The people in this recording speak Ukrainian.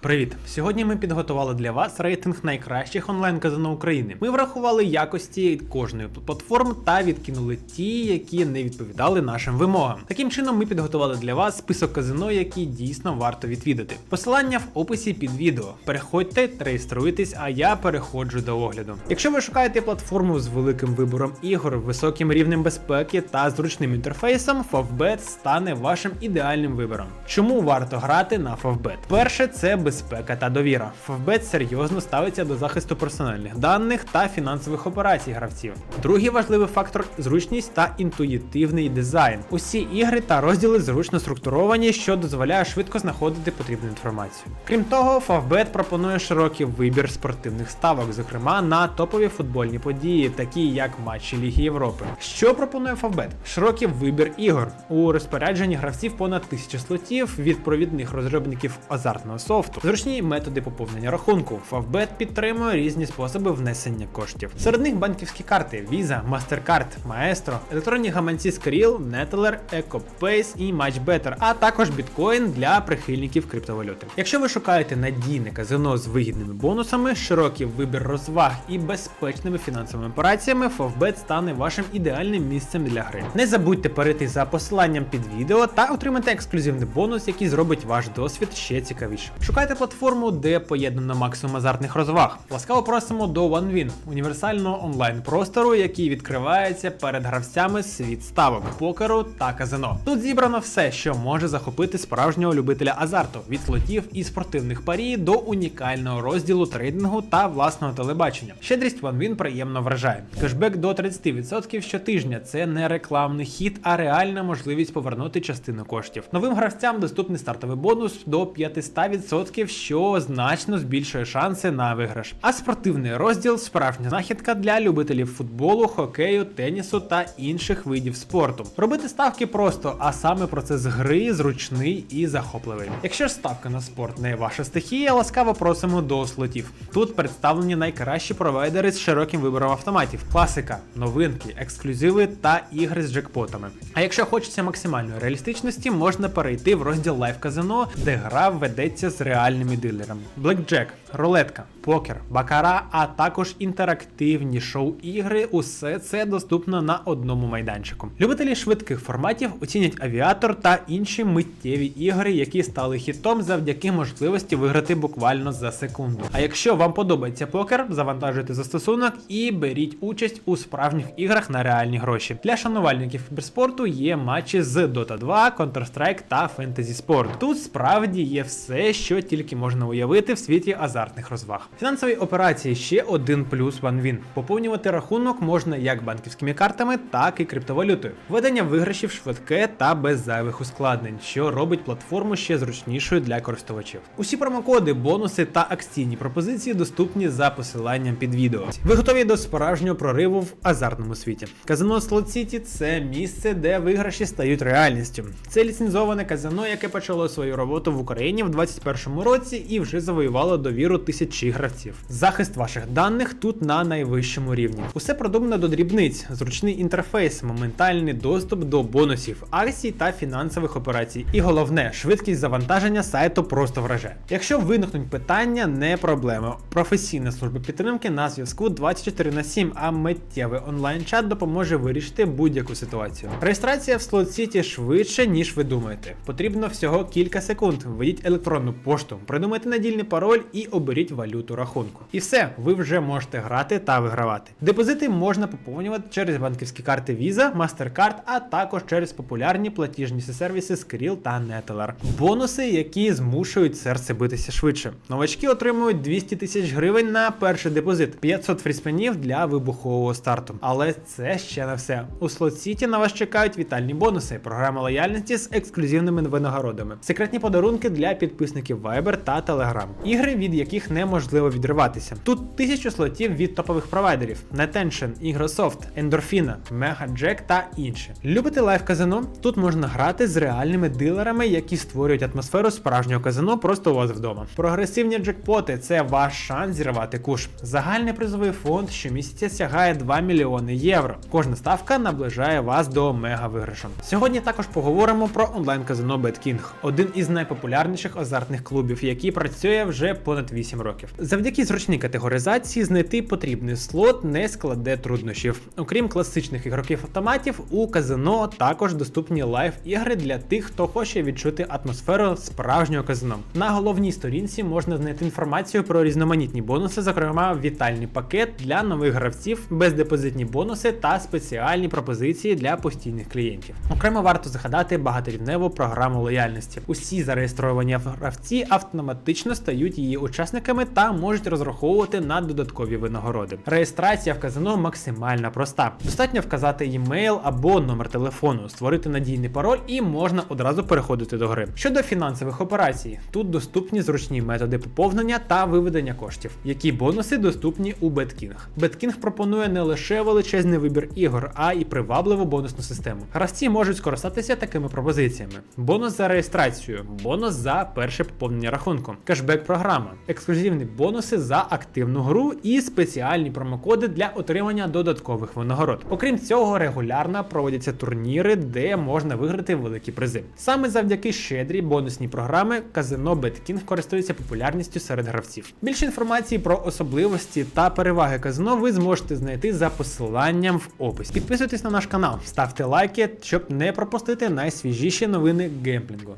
Привіт! Сьогодні ми підготували для вас рейтинг найкращих онлайн-казино України. Ми врахували якості кожної платформ та відкинули ті, які не відповідали нашим вимогам. Таким чином, ми підготували для вас список казино, які дійсно варто відвідати. Посилання в описі під відео. Переходьте реєструйтесь, а я переходжу до огляду. Якщо ви шукаєте платформу з великим вибором ігор, високим рівнем безпеки та зручним інтерфейсом, Favbet стане вашим ідеальним вибором. Чому варто грати на Favbet? Перше, це безпека та довіра. Favbet серйозно ставиться до захисту персональних даних та фінансових операцій гравців. Другий важливий фактор зручність та інтуїтивний дизайн. Усі ігри та розділи зручно структуровані, що дозволяє швидко знаходити потрібну інформацію. Крім того, Favbet пропонує широкий вибір спортивних ставок, зокрема на топові футбольні події, такі як матчі Ліги Європи. Що пропонує Favbet? Широкий вибір ігор. У розпорядженні гравців понад тисячі слотів від провідних розробників азартного софту. Зручні методи поповнення рахунку. Favbet підтримує різні способи внесення коштів. Серед них банківські карти Visa, MasterCard, Maestro, електронні гаманці Skrill, Neteller, EcoPace і MatchBetter, а також біткоін для прихильників криптовалюти. Якщо ви шукаєте надійне казино з вигідними бонусами, широкий вибір розваг і безпечними фінансовими операціями, Favbet стане вашим ідеальним місцем для гри. Не забудьте перейти за посиланням під відео та отримати ексклюзивний бонус, який зробить ваш досвід ще цікавіше. Шукайте платформу, де поєднано максимум азартних розваг. Ласкаво просимо до OneWin, універсального онлайн простору, який відкривається перед гравцями світ ставок, покеру та казино. Тут зібрано все, що може захопити справжнього любителя азарту від слотів і спортивних парі до унікального розділу трейдингу та власного телебачення. Щедрість OneWin приємно вражає. Кешбек до 30% щотижня це не рекламний хід, а реальна можливість повернути частину коштів. Новим гравцям доступний стартовий бонус до 500%, що значно збільшує шанси на виграш. А спортивний розділ справжня знахідка для любителів футболу, хокею, тенісу та інших видів спорту. Робити ставки просто, а саме процес гри зручний і захопливий. Якщо ж ставка на спорт не ваша стихія, ласкаво просимо до слотів. Тут представлені найкращі провайдери з широким вибором автоматів, класика, новинки, ексклюзиви та ігри з джекпотами. А якщо хочеться максимальної реалістичності, можна перейти в розділ Live казино, де гра ведеться з реальними дилерами. Блекджек, рулетка, покер, бакара, а також інтерактивні шоу-ігри. Усе це доступно на одному майданчику. Любителі швидких форматів оцінять авіатор та інші миттєві ігри, які стали хітом завдяки можливості виграти буквально за секунду. А якщо вам подобається покер, завантажуйте застосунок і беріть участь у справжніх іграх на реальні гроші. Для шанувальників кіберспорту є матчі з Dota 2, Counter-Strike та Fantasy Sport. Тут справді є все, що тільки можна уявити в світі азартних розваг. Фінансові операції ще один плюс OneWin. Поповнювати рахунок можна як банківськими картами, так і криптовалютою. Введення виграшів швидке та без зайвих ускладнень, що робить платформу ще зручнішою для користувачів. Усі промокоди, бонуси та акційні пропозиції доступні за посиланням під відео. Ви готові до справжнього прориву в азартному світі. Казино Slot City – це місце, де виграші стають реальністю. Це ліцензоване казино, яке почало свою роботу в Україні в 2021 році і вже завоювало довіру тисячі гравців. Захист ваших даних тут на найвищому рівні. Усе продумано до дрібниць, зручний інтерфейс, моментальний доступ до бонусів, акцій та фінансових операцій. І головне, швидкість завантаження сайту просто вражає. Якщо виникнуть питання, не проблема. Професійна служба підтримки на зв'язку 24 на 7, а миттєвий онлайн-чат допоможе вирішити будь-яку ситуацію. Реєстрація в Slot City швидше, ніж ви думаєте. Потрібно всього кілька секунд. Введіть електронну пошту, придумайте надільний пароль і оберіть валюту рахунку. І все, ви вже можете грати та вигравати. Депозити можна поповнювати через банківські карти Visa, MasterCard, а також через популярні платіжні сервіси Skrill та Neteller. Бонуси, які змушують серце битися швидше. Новачки отримують 200 тисяч гривень на перший депозит, 500 фріспенів для вибухового старту. Але це ще не все. У Slot City на вас чекають вітальні бонуси, програма лояльності з ексклюзивними винагородами, секретні подарунки для підписників Viber та Telegram, ігри, від яких неможливо відриватися. Тут тисячу слотів від топових провайдерів: Netention, Ігрософт, Endorfina, MegaJack та інші. Любите лайв казино? Тут можна грати з реальними дилерами, які створюють атмосферу справжнього казино просто у вас вдома. Прогресивні джекпоти це ваш шанс зірвати куш. Загальний призовий фонд щомісяця сягає 2 мільйони євро. Кожна ставка наближає вас до мега виграшу. Сьогодні також поговоримо про онлайн казино BetKing, один із найпопулярніших азартних клубів, який працює вже понад 8 років. Завдяки зручній категоризації знайти потрібний слот не складе труднощів. Окрім класичних ігроків автоматів, у казино також доступні лайв ігри для тих, хто хоче відчути атмосферу справжнього казино. На головній сторінці можна знайти інформацію про різноманітні бонуси, зокрема вітальний пакет для нових гравців, бездепозитні бонуси та спеціальні пропозиції для постійних клієнтів. Окремо варто згадати багаторівневу програму лояльності. Усі зареєстровані гравці автоматично стають її учасниками та можуть розраховувати на додаткові винагороди. Реєстрація в казино максимально проста. Достатньо вказати емейл або номер телефону, створити надійний пароль і можна одразу переходити до гри. Щодо фінансових операцій, тут доступні зручні методи поповнення та виведення коштів, які бонуси доступні у BetKing. BetKing пропонує не лише величезний вибір ігор, а й привабливу бонусну систему. Гравці можуть скористатися такими пропозиціями: бонус за реєстрацію, бонус за перше поповнення рахунку, кешбек програма, ексклюзивні бонуси за активну гру і спеціальні промокоди для отримання додаткових винагород. Окрім цього, регулярно проводяться турніри, де можна виграти великі призи. Саме завдяки щедрій бонусній програми казино BetKing користується популярністю серед гравців. Більше інформації про особливості та переваги казино ви зможете знайти за посиланням в описі. Підписуйтесь на наш канал, ставте лайки, щоб не пропустити найсвіжіші новини геймплінгу.